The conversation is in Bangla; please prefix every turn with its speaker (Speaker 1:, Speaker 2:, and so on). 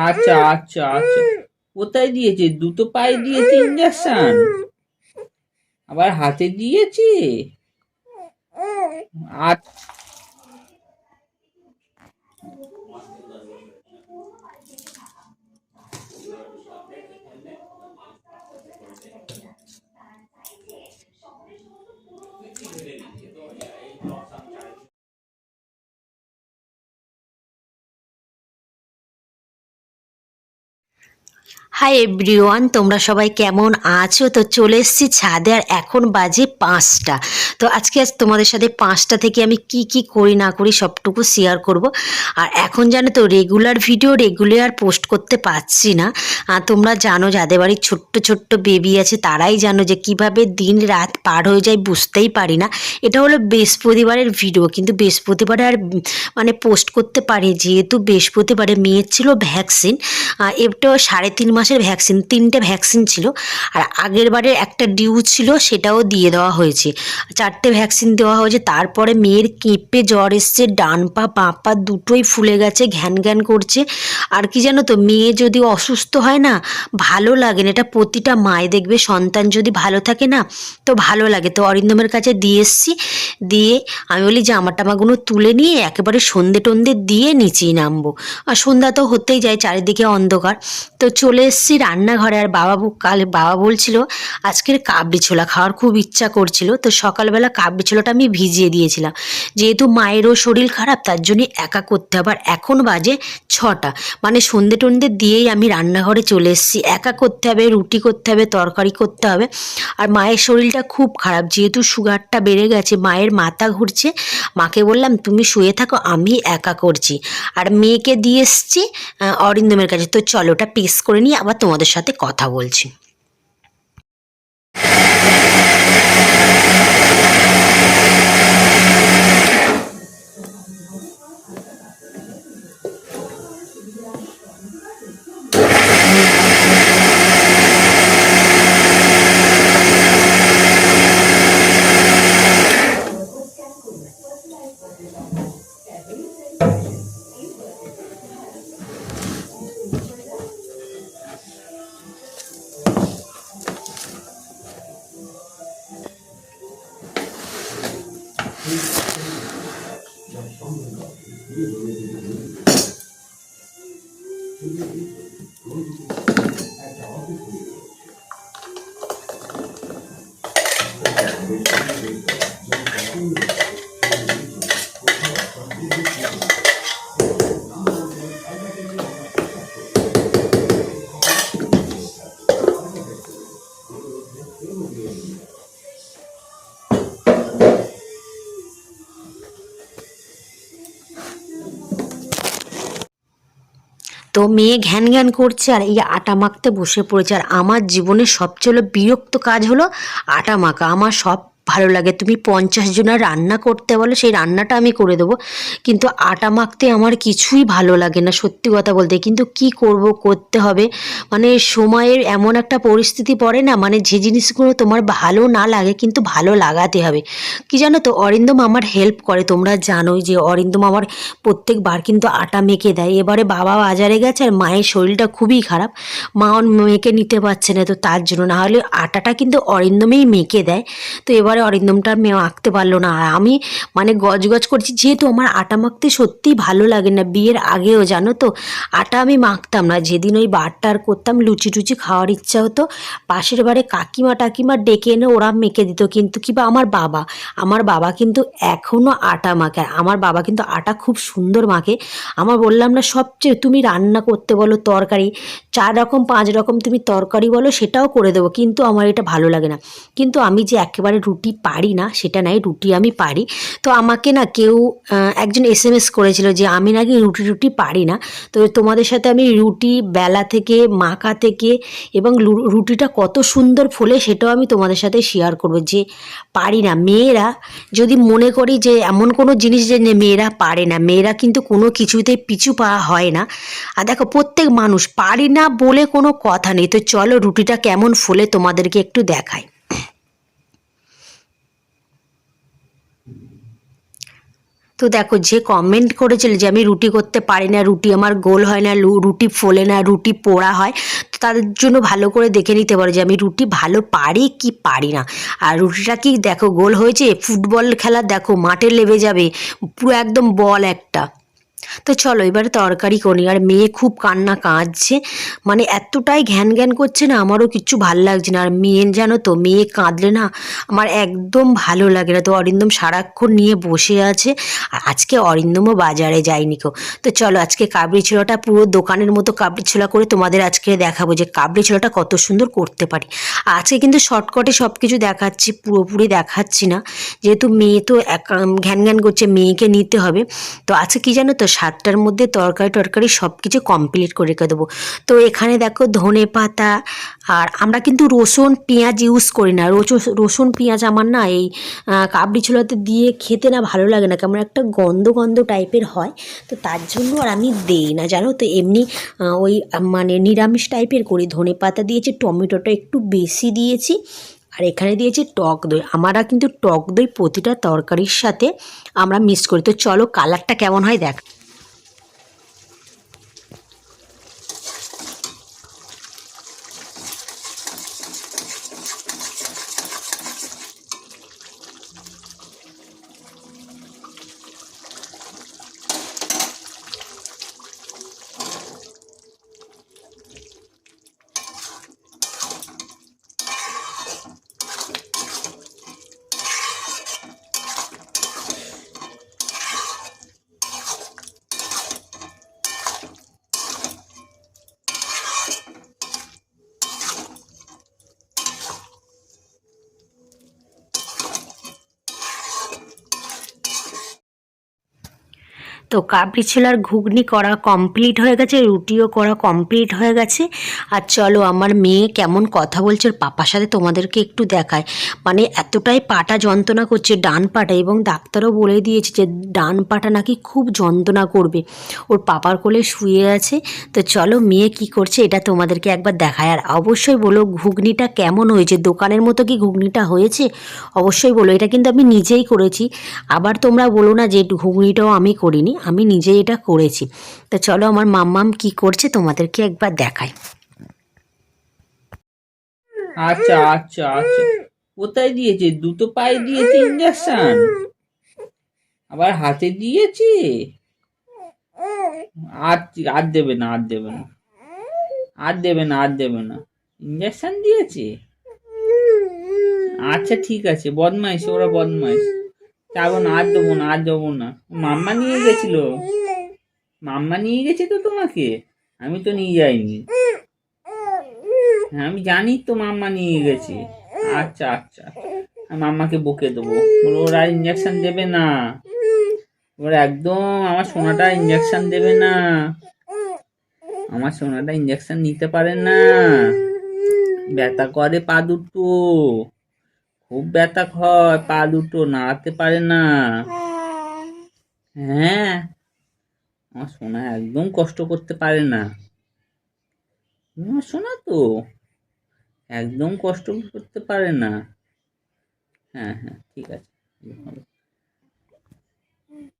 Speaker 1: আচ্ছা আচ্ছা আচ্ছা। কোথায় দিয়েছে? দুটো পায়ে দিয়েছে ইঞ্জেকশন আবার হাতে দিয়েছে? আচ্ছা
Speaker 2: হাই এভরিওয়ান তোমরা সবাই কেমন আছো? তো চলে এসেছি ছাদে আর এখন বাজে পাঁচটা। তো আজকে আজ তোমাদের সাথে পাঁচটা থেকে আমি কি কি করি, না করি সবটুকু শেয়ার করব। আর এখন জানো তো রেগুলার ভিডিও রেগুলার পোস্ট করতে পারছি না। আর তোমরা জানো, যাদের বাড়ির ছোট্ট ছোট্ট বেবি আছে, তারাই জানো যে কীভাবে দিন রাত পার হয়ে যায় বুঝতেই পারি না। এটা হলো বৃহস্পতিবারের ভিডিও কিন্তু বৃহস্পতিবারে আর মানে পোস্ট করতে পারি যেহেতু বৃহস্পতিবারে মেয়ের ছিল ভ্যাকসিন এটা সাড়ে তিন মাসের ভ্যাকসিন তিনটে ভ্যাকসিন ছিল। আর আগের বারের একটা ডিউ ছিল, সেটাও দিয়ে দেওয়া হয়েছে। চারটে ভ্যাকসিন দেওয়া হয়েছে, তারপরে মেয়ের কেঁপে জ্বর এসছে, ডান পা, বাঁ পা দুটোই ফুলে গেছে, ঘ্যান ঘ্যান করছে। আর কি জানো তো, মেয়ে যদি অসুস্থ হয় না, ভালো লাগে না। এটা প্রতিটা মায় দেখবে, সন্তান যদি ভালো থাকে না, তো ভালো লাগে। তো অরিন্দমের কাছে দিয়ে এসছি, দিয়ে আমি বলি জামা টামাগুলো তুলে নিয়ে একেবারে সন্ধে টন্ধে দিয়ে নিচেই নামবো। আর সন্ধ্যা তো হতেই যায়, চারিদিকে অন্ধকার। তো চলে এসেছি রান্নাঘরে আর বাবা কাল বাবা বলছিল, আজকের কাবলি ছোলা খাওয়ার খুব ইচ্ছা করছিল, তো সকালবেলা কাবলি ছোলাটা আমি ভিজিয়ে দিয়েছিলাম। যেহেতু মায়েরও শরীর খারাপ, তার জন্য একা করতে হবে। আর এখন বাজে ছটা। মানে সন্ধে টন্ধে দিয়েই আমি রান্নাঘরে চলে এসেছি। একা করতে হবে, রুটি করতে হবে, তরকারি করতে হবে। আর মায়ের শরীরটা খুব খারাপ। যেহেতু সুগারটা বেড়ে গেছে, মায়ের মাথা ঘুরছে, মাকে বললাম, তুমি শুয়ে থাকো, আমি একা করছি। আর মেয়েকে দিয়ে এসছি অরিন্দমের কাছে। তো চলো, ওটা পেস করে নিয়ে আবার তোমাদের সাথে কথা বলছি। তো মেয়ে ঘ্যান ঘ্যান করছে আর এই আটা মাখতে বসে পড়েছে। আর আমার জীবনের সবচেয়ে বিরক্ত কাজ হলো আটা মাখা। আমার সব ভালো লাগে। তুমি পঞ্চাশ জনের রান্না করতে বলো, সেই রান্নাটা আমি করে দেবো। কিন্তু আটা মাখতে আমার কিছুই ভালো লাগে না, সত্যি কথা বলতে। কিন্তু কি করব, করতে হবে? মানে সময়ের এমন একটা পরিস্থিতি পড়ে না মানে যে জিনিসগুলো তোমার ভালো না লাগে, কিন্তু ভালো লাগাতে হবে। কি জানো তো, অরিন্দম আমার হেল্প করে, তোমরা জানোই যে অরিন্দম আমার প্রত্যেকবার কিন্তু আটা মেখে দেয়। এবারে বাবা বাজারে গেছে আর মায়ের শরীরটা খুবই খারাপ। মা মেয়েকে নিতে পারছে না, তো তার জন্য না হলে আটাটা কিন্তু অরিন্দমেই মেখে দেয়। তো এবারে অরিন্দমটা মেয়ে আঁকতে পারল না। আর আমি মানে গজগজ করছি, যেহেতু আমার আটা মাখতে সত্যিই ভালো লাগে না, বিয়ের আগেও জানো তো, আটা আমি মাখতাম না। যেদিন ওই বারটার করতাম, লুচি টুচি খাওয়ার ইচ্ছা হতো, পাশের বাড়ি কাকিমা টাকিমা ডেকে এনে ওরা মেখে দিত। কিন্তু কি বা আমার বাবা আমার বাবা কিন্তু এখনও আটা মাখে। আমার বাবা কিন্তু আটা খুব সুন্দর মাখে। আমার বললাম না, সবচেয়ে তুমি রান্না করতে বলো তরকারি চার রকম, পাঁচ রকম তুমি তরকারি বলো, সেটাও করে দেবো, কিন্তু আমার এটা ভালো লাগে না। কিন্তু আমি যে একেবারে রুটি পারি না, সেটা নাই, রুটি আমি পারি। তো আমাকে না কেউ একজন এস এম এস করেছিল যে, আমি নাকি রুটি রুটি পারি না। তো তোমাদের সাথে আমি রুটি, বেলা থেকে, মাখা থেকে, এবং রুটিটা কত সুন্দর ফোলে, সেটাও আমি তোমাদের সাথে শেয়ার করব যে, পারি না। মেয়েরা, যদি মনে করি যে, এমন কোনো জিনিস যে মেয়েরা পারে না, মেয়েরা কিন্তু কোনো কিছুতে পিছু পাওয়া হয় না। আর দেখো, প্রত্যেক মানুষ, পারি না বলে কোনো কথা নেই। তো চলো রুটিটা কেমন ফোলে তোমাদেরকে একটু দেখাই। তো দেখো, যে কমেন্ট করেছিল যে আমি রুটি করতে পারি না, রুটি আমার গোল হয় না রুটি ফোলে না, রুটি পোড়া হয়, তো তাদের জন্য ভালো করে দেখে নিতে পারো যে আমি রুটি ভালো পারি কি পারি না। আর রুটিটা কি দেখো, গোল হয়েছে? ফুটবল খেলা দেখো, মাঠে লেবে যাবে, পুরো একদম বল একটা। তো চলো, এবার তরকারি করি। আর মেয়ে খুব কান্না কাঁদছে। মানে এতটাই ঘ্যান ঘ্যান করছে না, আমারও কিচ্ছু ভালো লাগছে না। আর মেয়ে জানো তো, মেয়ে কাঁদলে না আমার একদম ভালো লাগে না। তো অরিন্দম সারাক্ষণ নিয়ে বসে আছে। আর আজকে অরিন্দমও বাজারে যায়নি কো তো চলো, আজকে কাবড়ি ছোলাটা পুরো দোকানের মতো কাবড়ি ছোলা করে তোমাদের আজকে দেখাবো যে কাবড়ি ছোলাটা কত সুন্দর করতে পারি। আজকে কিন্তু শর্টকটে সব কিছু দেখাচ্ছি, পুরোপুরি দেখাচ্ছি না। যেহেতু মেয়ে তো এক- ঘ্যান ঘ্যান করছে, মেয়েকে নিতে হবে। তো আজকে কি জানো তো সাতটার মধ্যে তরকারি টরকারি সব কিছু কমপ্লিট করে রেখে দেবো। তো এখানে দেখো ধনে পাতা, আর আমরা কিন্তু রসুন, পেঁয়াজ ইউজ করি না। রসুন রসুন, পেঁয়াজ আমার না এই কাবড়ি ছোলাতে দিয়ে খেতে না ভালো লাগে না। কেমন একটা গন্ধ গন্ধ টাইপের হয়। তো তার জন্য আর আমি দেই না, জানো? তো এমনি ওই মানে নিরামিষ টাইপের করি। ধনে পাতা দিয়েছি, টমেটোটা একটু বেশি দিয়েছি, আর এখানে দিয়েছি টক দই। আমরা কিন্তু টক দই প্রতিটা তরকারির সাথে আমরা মিক্স করি। তো চলো কালারটা কেমন হয় দেখ। তো কাবলি ছোলার ঘুগনি করা কমপ্লিট হয়ে গেছে, রুটিও করা কমপ্লিট হয়ে গেছে। আর চলো, আমার মেয়ে কেমন কথা বলছে, ওর পাপার সাথে তোমাদেরকে একটু দেখায়। মানে এতটাই পাটা যন্ত্রণা করছে ডান পাটা, এবং ডাক্তারও বলে দিয়েছে যে ডান পাটা নাকি খুব যন্ত্রণা করবে। ওর পাপার কোলে শুয়ে আছে। তো চলো, মেয়ে কি করছে এটা তোমাদেরকে একবার দেখায়। আর অবশ্যই বলো, ঘুগনিটা কেমন হয়েছে? দোকানের মতো কি ঘুগনিটা হয়েছে? অবশ্যই বলো, এটা কিন্তু আমি নিজেই করেছি। আবার তোমরা বলো না যে ঘুগনিটাও আমি করিনি। আমি নিজেই এটা করেছি। তো চলো আমার মাম্মাম কি করছে তোমাদেরকে একবার দেখায়
Speaker 1: আচ্ছা আচ্ছা আচ্ছা। কোথায় দিয়েছে? দুটো পায়ে দিয়েছে ইঞ্জেকশন আবার হাতে দিয়েছে? আর আর দেবে না, আর দেবে না। আর দেবে না, আর দেবে না। ইঞ্জেকশন দিয়েছে? আচ্ছা ঠিক আছে, বদমাইশ, ওরা বদমাইশ। যাব না, আর দেবো না, আর দেবো না। মাম্মা নিয়ে গেছিল। মাম্মা নিয়ে গেছে তো তোমাকে? আমি তো নিয়ে যাইনি। হ্যাঁ আমি জানি তো মাম্মা নিয়ে গেছে। আচ্ছা আচ্ছা। মাম্মাকে বকে দেবো। ওরা ইঞ্জেকশন দেবে না। ওরা একদম আমার সোনাটা ইঞ্জেকশন দেবে না। আমার সোনাটা ইঞ্জেকশন নিতে পারে না। ব্যথা করে পা দুটো। খুব ব্যথা হয়, পা দুটো নাড়াতে পারে না। হ্যাঁ আমার সোনা একদম কষ্ট করতে পারে না। আমার সোনা তো একদম কষ্ট করতে পারে না। হ্যাঁ হ্যাঁ ঠিক আছে